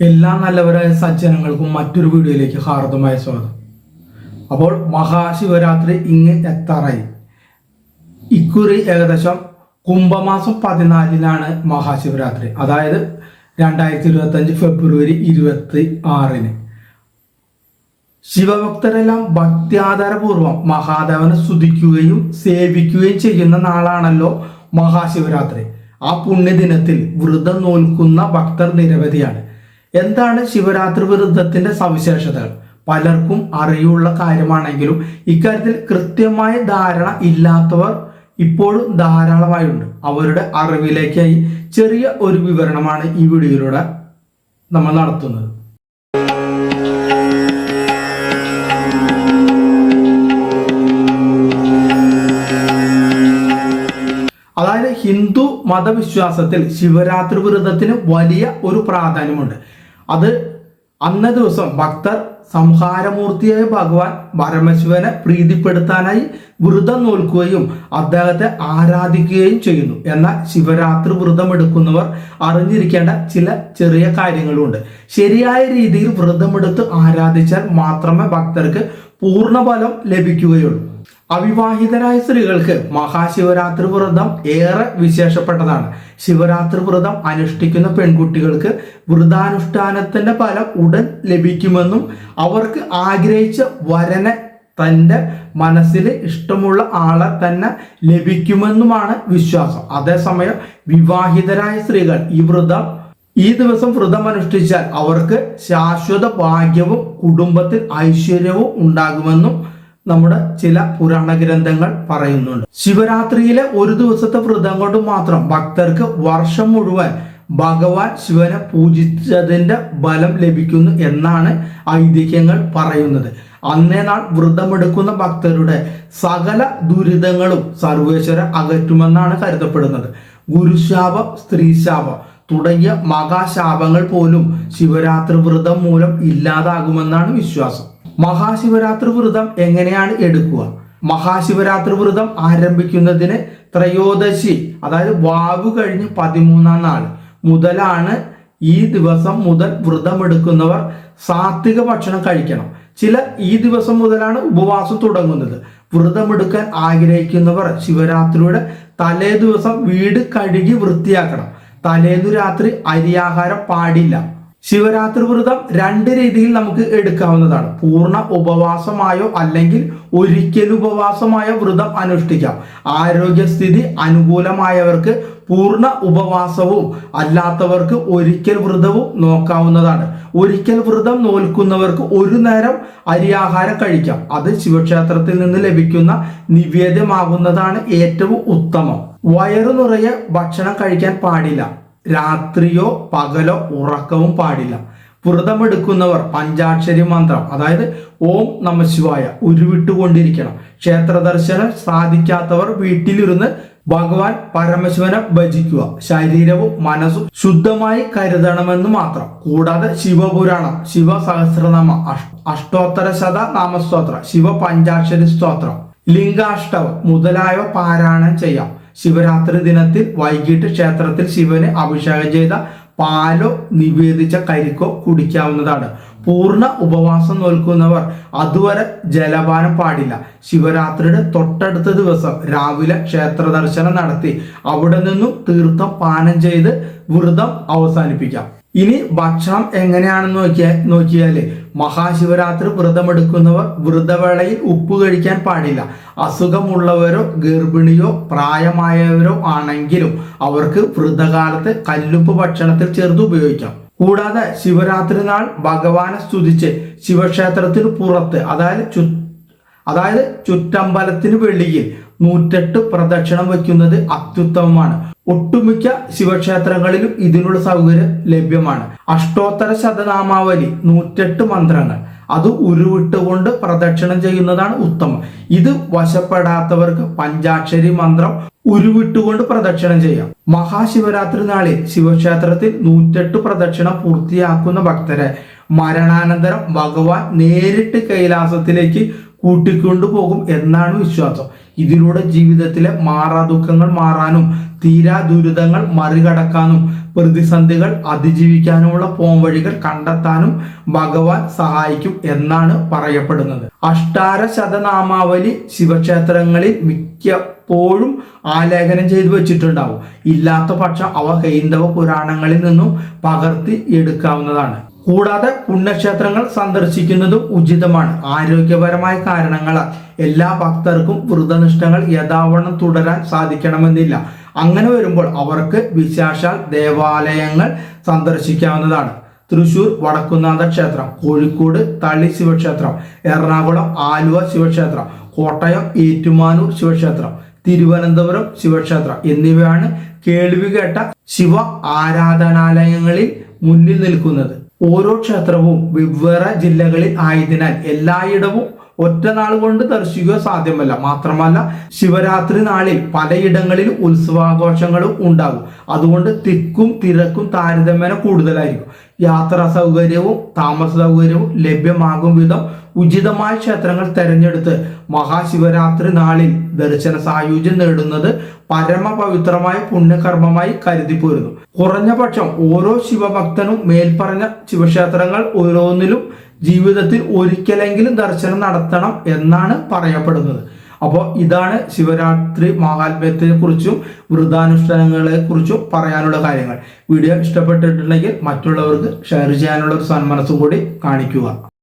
എല്ലാ നല്ലവരായ സജ്ജനങ്ങൾക്കും മറ്റൊരു വീഡിയോയിലേക്ക് ഹാർദമായ സ്വാഗതം. അപ്പോൾ മഹാശിവരാത്രി ഇങ്ങ് എത്താറായി. ഇക്കുറി ഏകദേശം കുംഭമാസം പതിനാലിനാണ് മഹാശിവരാത്രി. അതായത് രണ്ടായിരത്തി ഇരുപത്തഞ്ച് ഫെബ്രുവരി ഇരുപത്തി ആറിന് ശിവഭക്തരെല്ലാം ഭക്ത്യാധാരപൂർവം മഹാദേവനെ സ്തുതിക്കുകയും സേവിക്കുകയും ചെയ്യുന്ന നാളാണല്ലോ മഹാശിവരാത്രി. ആ പുണ്യദിനത്തിൽ വ്രതം നോൽക്കുന്ന ഭക്തർ നിരവധിയാണ്. എന്താണ് ശിവരാത്രി വ്രതത്തിന്റെ സവിശേഷതകൾ? പലർക്കും അറിയുള്ള കാര്യമാണെങ്കിലും ഇക്കാര്യത്തിൽ കൃത്യമായ ധാരണ ഇല്ലാത്തവർ ഇപ്പോഴും ധാരാളമായുണ്ട്. അവരുടെ അറിവിലേക്കായി ചെറിയ ഒരു വിവരണമാണ് ഈ വീഡിയോയിലൂടെ നമ്മൾ നടത്തുന്നത്. അതായത് ഹിന്ദു മതവിശ്വാസത്തിൽ ശിവരാത്രി വ്രതത്തിന് വലിയ ഒരു പ്രാധാന്യമുണ്ട്. അത് അന്ന ദിവസം ഭക്തർ സംഹാരമൂർത്തിയായ ഭഗവാൻ പരമശിവനെ പ്രീതിപ്പെടുത്താനായി വ്രതം നോൽക്കുകയും അദ്ദേഹത്തെ ആരാധിക്കുകയും ചെയ്യുന്നു. എന്നാൽ ശിവരാത്രി വ്രതം എടുക്കുന്നവർ അറിഞ്ഞിരിക്കേണ്ട ചില ചെറിയ കാര്യങ്ങളുണ്ട്. ശരിയായ രീതിയിൽ വ്രതമെടുത്ത് ആരാധിച്ചാൽ മാത്രമേ ഭക്തർക്ക് പൂർണഫലം ലഭിക്കുകയുള്ളൂ. അവിവാഹിതരായ സ്ത്രീകൾക്ക് മഹാശിവരാത്രി വ്രതം ഏറെ വിശേഷപ്പെട്ടതാണ്. ശിവരാത്രി വ്രതം അനുഷ്ഠിക്കുന്ന പെൺകുട്ടികൾക്ക് വ്രതാനുഷ്ഠാനത്തിന്റെ ഫലം ഉടൻ ലഭിക്കുമെന്നും അവർക്ക് ആഗ്രഹിച്ച വരനെ തന്റെ മനസ്സിൽ ഇഷ്ടമുള്ള ആളെ തന്നെ ലഭിക്കുമെന്നുമാണ് വിശ്വാസം. അതേസമയം വിവാഹിതരായ സ്ത്രീകൾ ഈ വ്രതം ഈ ദിവസം വ്രതം അനുഷ്ഠിച്ചാൽ അവർക്ക് ശാശ്വത ഭാഗ്യവും കുടുംബത്തിൽ ഐശ്വര്യവും ഉണ്ടാകുമെന്നും നമ്മുടെ ചില പുരാണ ഗ്രന്ഥങ്ങൾ പറയുന്നുണ്ട്. ശിവരാത്രിയിലെ ഒരു ദിവസത്തെ വ്രതം കൊണ്ട് മാത്രം ഭക്തർക്ക് വർഷം മുഴുവൻ ഭഗവാൻ ശിവനെ പൂജിച്ചതിന്റെ ബലം ലഭിക്കുന്നു എന്നാണ് ഐതിഹ്യങ്ങൾ പറയുന്നത്. അന്നേ നാൾ വ്രതമെടുക്കുന്ന ഭക്തരുടെ സകല ദുരിതങ്ങളും സർവേശ്വര അകറ്റുമെന്നാണ് കരുതപ്പെടുന്നത്. ഗുരുശാപം സ്ത്രീശാപം തുടങ്ങിയ മഹാശാപങ്ങൾ പോലും ശിവരാത്രി വ്രതം മൂലം ഇല്ലാതാകുമെന്നാണ് വിശ്വാസം. മഹാശിവരാത്രി വ്രതം എങ്ങനെയാണ് എടുക്കുക? മഹാശിവരാത്രി വ്രതം ആരംഭിക്കുന്നതിന് ത്രയോദശി അതായത് വാവ് കഴിഞ്ഞ് പതിമൂന്നാം നാൾ മുതലാണ് ഈ ദിവസം മുതൽ വ്രതം എടുക്കുന്നവർ സാത്വിക ഭക്ഷണം കഴിക്കണം. ചില ഈ ദിവസം മുതലാണ് ഉപവാസം തുടങ്ങുന്നത്. വ്രതമെടുക്കാൻ ആഗ്രഹിക്കുന്നവർ ശിവരാത്രിയുടെ തലേ ദിവസം വീട് കഴുകി വൃത്തിയാക്കണം. തലേന്ന് രാത്രി അരിയാഹാരം പാടില്ല. ശിവരാത്രി വ്രതം രണ്ട് രീതിയിൽ നമുക്ക് എടുക്കാവുന്നതാണ്. പൂർണ ഉപവാസമായോ അല്ലെങ്കിൽ ഒരിക്കൽ ഉപവാസമായോ വ്രതം അനുഷ്ഠിക്കാം. ആരോഗ്യസ്ഥിതി അനുകൂലമായവർക്ക് പൂർണ ഉപവാസവും അല്ലാത്തവർക്ക് ഒരിക്കൽ വ്രതവും നോക്കാവുന്നതാണ്. ഒരിക്കൽ വ്രതം നോൽക്കുന്നവർക്ക് ഒരു നേരം അരിയാഹാരം കഴിക്കാം. അത് ശിവക്ഷേത്രത്തിൽ നിന്ന് ലഭിക്കുന്ന നിവേദ്യമാകുന്നതാണ് ഏറ്റവും ഉത്തമം. വയറു നിറയെ ഭക്ഷണം കഴിക്കാൻ പാടില്ല. രാത്രിയോ പകലോ ഉറക്കവും പാടില്ല. വ്രതമെടുക്കുന്നവർ പഞ്ചാക്ഷരി മന്ത്രം അതായത് ഓം നമശിവായ ഉരുവിട്ടുകൊണ്ടിരിക്കണം. ക്ഷേത്ര ദർശനം സാധിക്കാത്തവർ വീട്ടിലിരുന്ന് ഭഗവാൻ പരമശിവനെ ഭജിക്കുക. ശരീരവും മനസ്സും ശുദ്ധമായി കരുതണമെന്ന് മാത്രം. കൂടാതെ ശിവപുരാണം ശിവ സഹസ്രനാമ അഷ്ടോത്തര ശത നാമസ്തോത്ര ശിവ പഞ്ചാക്ഷരി സ്തോത്രം ലിംഗാഷ്ടവം മുതലായവ പാരായണം ചെയ്യാം. ശിവരാത്രി ദിനത്തിൽ വൈകിട്ട് ക്ഷേത്രത്തിൽ ശിവന് അഭിഷേകം ചെയ്ത പാലോ നിവേദിച്ച കരിക്കോ കുടിക്കാവുന്നതാണ്. പൂർണ ഉപവാസം നോൽക്കുന്നവർ അതുവരെ ജലപാനം പാടില്ല. ശിവരാത്രിയുടെ തൊട്ടടുത്ത ദിവസം രാവിലെ ക്ഷേത്ര ദർശനം നടത്തി. അവിടെ നിന്നും തീർത്ഥം പാനം ചെയ്ത് വ്രതം അവസാനിപ്പിക്കാം. ഇനി ഭക്ഷണം എങ്ങനെയാണെന്ന് നോക്കിയാൽ നോക്കിയാൽ മഹാശിവരാത്രി വ്രതമെടുക്കുന്നവർ വ്രതവേളയിൽ ഉപ്പ് കഴിക്കാൻ പാടില്ല. അസുഖമുള്ളവരോ ഗർഭിണിയോ പ്രായമായവരോ ആണെങ്കിലും അവർക്ക് വ്രതകാലത്ത് കല്ലുപ്പ് ഭക്ഷണത്തിൽ ചേർത്ത് ഉപയോഗിക്കാം. കൂടാതെ ശിവരാത്രി നാൾ ഭഗവാനെ സ്തുതിച്ച് ശിവക്ഷേത്രത്തിന് പുറത്ത് അതായത് ചു അതായത് ചുറ്റമ്പലത്തിന് വെളിയിൽ നൂറ്റെട്ട് പ്രദക്ഷിണം വയ്ക്കുന്നത് അത്യുത്തമമാണ്. ഒട്ടുമിക്ക ശിവക്ഷേത്രങ്ങളിലും ഇതിനുള്ള സൗകര്യം ലഭ്യമാണ്. അഷ്ടോത്തര ശതനാമാവലി നൂറ്റെട്ട് മന്ത്രങ്ങൾ. അത് ഉരുവിട്ടുകൊണ്ട് പ്രദക്ഷിണം ചെയ്യുന്നതാണ് ഉത്തമം. ഇത് വശപ്പെടാത്തവർക്ക് പഞ്ചാക്ഷരി മന്ത്രം ഉരുവിട്ടുകൊണ്ട് പ്രദക്ഷിണം ചെയ്യാം. മഹാശിവരാത്രി നാളിൽ ശിവക്ഷേത്രത്തിൽ നൂറ്റെട്ട് പ്രദക്ഷിണം പൂർത്തിയാക്കുന്ന ഭക്തരെ മരണാനന്തരം ഭഗവാൻ നേരിട്ട് കൈലാസത്തിലേക്ക് കൂട്ടിക്കൊണ്ടുപോകും എന്നാണ് വിശ്വാസം. ഇതിലൂടെ ജീവിതത്തിലെ മാറാ ദുഃഖങ്ങൾ മാറാനും തീരാ ദുരിതങ്ങൾ മറികടക്കാനും പ്രതിസന്ധികൾ അതിജീവിക്കാനുമുള്ള പോംവഴികൾ കണ്ടെത്താനും ഭഗവാൻ സഹായിക്കും എന്നാണ് പറയപ്പെടുന്നത്. അഷ്ടാര ശതനാമാവലി ശിവക്ഷേത്രങ്ങളിൽ മിക്കപ്പോഴും ആലേഖനം ചെയ്തു വെച്ചിട്ടുണ്ടാവും. ഇല്ലാത്ത പക്ഷം അവ ഹൈന്ദവ പുരാണങ്ങളിൽ നിന്നും പകർത്തി എടുക്കാവുന്നതാണ്. കൂടാതെ പുണ്യക്ഷേത്രങ്ങൾ സന്ദർശിക്കുന്നതും ഉചിതമാണ്. ആരോഗ്യപരമായ കാരണങ്ങളാൽ എല്ലാ ഭക്തർക്കും വ്രതനിഷ്ഠകൾ യഥാവണ്ണം തുടരാൻ സാധിക്കണമെന്നില്ല. അങ്ങനെ വരുമ്പോൾ അവർക്ക് വിശാഷാൽ ദേവാലയങ്ങൾ സന്ദർശിക്കാവുന്നതാണ്. തൃശൂർ വടക്കുന്നാഥ ക്ഷേത്രം കോഴിക്കോട് തളി ശിവക്ഷേത്രം എറണാകുളം ആലുവ ശിവക്ഷേത്രം കോട്ടയം ഏറ്റുമാനൂർ ശിവക്ഷേത്രം തിരുവനന്തപുരം ശിവക്ഷേത്രം എന്നിവയാണ് കേൾവി കേട്ട ശിവ ആരാധനാലയങ്ങളിൽ മുന്നിൽ നിൽക്കുന്നത്. ഓരോ ക്ഷേത്രവും വെവ്വേറെ ജില്ലകളിൽ ആയതിനാൽ എല്ലായിടവും ഒറ്റ നാൾ കൊണ്ട് ദർശിക്കുക സാധ്യമല്ല. മാത്രമല്ല ശിവരാത്രി നാളിൽ പലയിടങ്ങളിൽ ഉത്സവാഘോഷങ്ങളും ഉണ്ടാകും. അതുകൊണ്ട് തിക്കും തിരക്കും താരതമ്യേന കൂടുതലായിരിക്കും. യാത്രാ സൗകര്യവും താമസ സൗകര്യവും ലഭ്യമാകും വിധം ഉചിതമായ ക്ഷേത്രങ്ങൾ തിരഞ്ഞെടുത്ത് മഹാശിവരാത്രി നാളിൽ ദർശന സായുജ്യം നേടുന്നത് പരമപവിത്രമായ പുണ്യകർമ്മമായി കരുതിപ്പോരുന്നു. കുറഞ്ഞ പക്ഷം ഓരോ ശിവഭക്തനും മേൽപ്പറഞ്ഞ ശിവക്ഷേത്രങ്ങൾ ഓരോന്നിലും ജീവിതത്തിൽ ഒരിക്കലെങ്കിലും ദർശനം നടത്തണം എന്നാണ് പറയപ്പെടുന്നത്. അപ്പോൾ ഇതാണ് ശിവരാത്രി മഹാത്മ്യത്തെ കുറിച്ചും വൃതാനുഷ്ഠാനങ്ങളെ കുറിച്ചും പറയാനുള്ള കാര്യങ്ങൾ. വീഡിയോ ഇഷ്ടപ്പെട്ടിട്ടുണ്ടെങ്കിൽ മറ്റുള്ളവർക്ക് ഷെയർ ചെയ്യാനുള്ള ഒരു സന്മനസ്സും കൂടി കാണിക്കുക.